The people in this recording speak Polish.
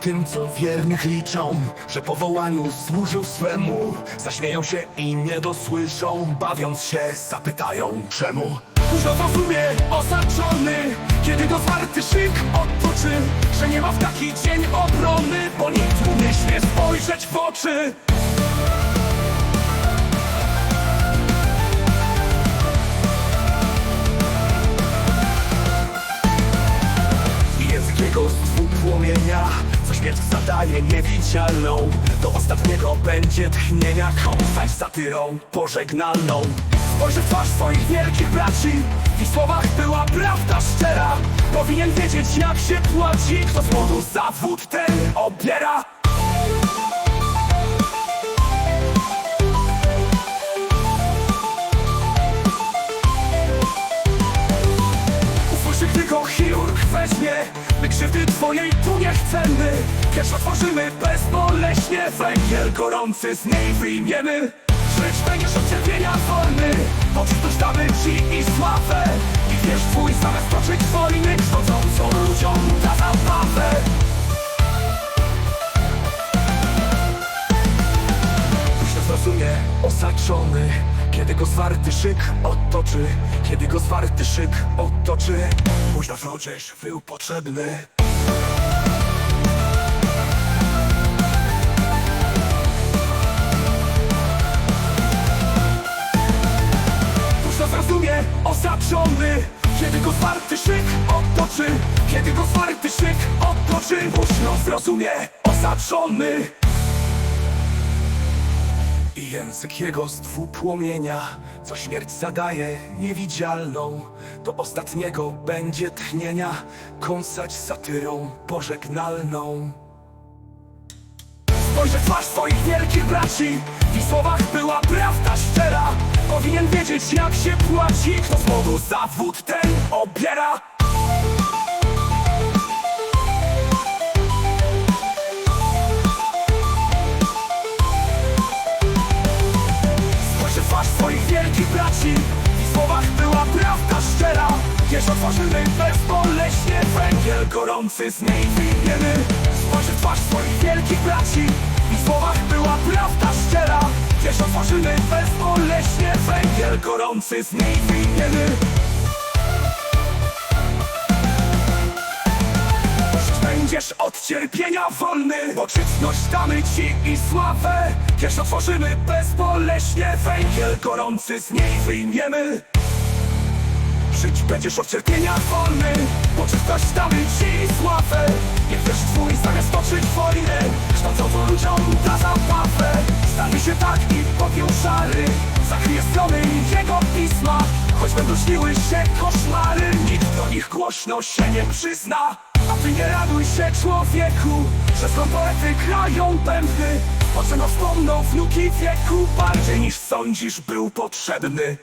Tym, co wiernych liczą Że powołaniu służył swemu. Zaśmieją się i nie dosłyszą Bawiąc się, zapytają czemu. Dużo zrozumie osaczony Kiedy go zwarty szyk otoczy Że nie ma w taki dzień obrony Bo nikt mu nie śmie spojrzeć w oczy zadaje niewidzialną Do ostatniego będzie tchnienia. Kąsać satyrą pożegnalną. Spojrzy w twarz swoich wielkich braci. W słowach była prawda szczera. Powinien wiedzieć jak się płaci. Kto z młodu zawód ten obiera twojej tu nie chcemy Pierwszy otworzymy bezboleśnie Węgiel gorący z niej wyjmiemy. Żyć będziesz od cierpienia wolny Poczytać damy ci i sławę. I wiesz twój zamiast toczyć wojny Kształcącą ludziom da zabawę. Już zrozumie osaczony. Kiedy go zwarty szyk otoczy Kiedy go zwarty szyk otoczy Późno wrócisz, był potrzebny Zrozumie osaczony Kiedy go zwarty szyk otoczy Kiedy go zwarty szyk otoczy Późno zrozumie osaczony. I język jego z dwupłomienia Co śmierć zadaje niewidzialną Do ostatniego będzie tchnienia Kąsać satyrą pożegnalną. Spojrzę twarz swoich wielkich braci W ich słowach była prawda szczera Powinien wiedzieć jak się płaci. Kto z modu zawód ten obiera? Spojrzę twarz swoich wielkich braci. W słowach była prawda szczera. Wiesz, otworzymy bezboleśnie Węgiel gorący z niej wyjmiemy Wiesz, otworzymy bezboleśnie Węgiel gorący z niej wyjmiemy Będziesz od cierpienia wolny Bo czytność damy ci i sławę. Wiesz, otworzymy bezboleśnie Węgiel gorący z niej wyjmiemy Żyć będziesz od cierpienia wolny Bo czytność damy ci i sławę Śniły się koszmary Nikt do nich głośno się nie przyzna. A ty nie raduj się człowieku Że są poety krają pępny Po czego wspomną wnuki wieku Bardziej niż sądzisz był potrzebny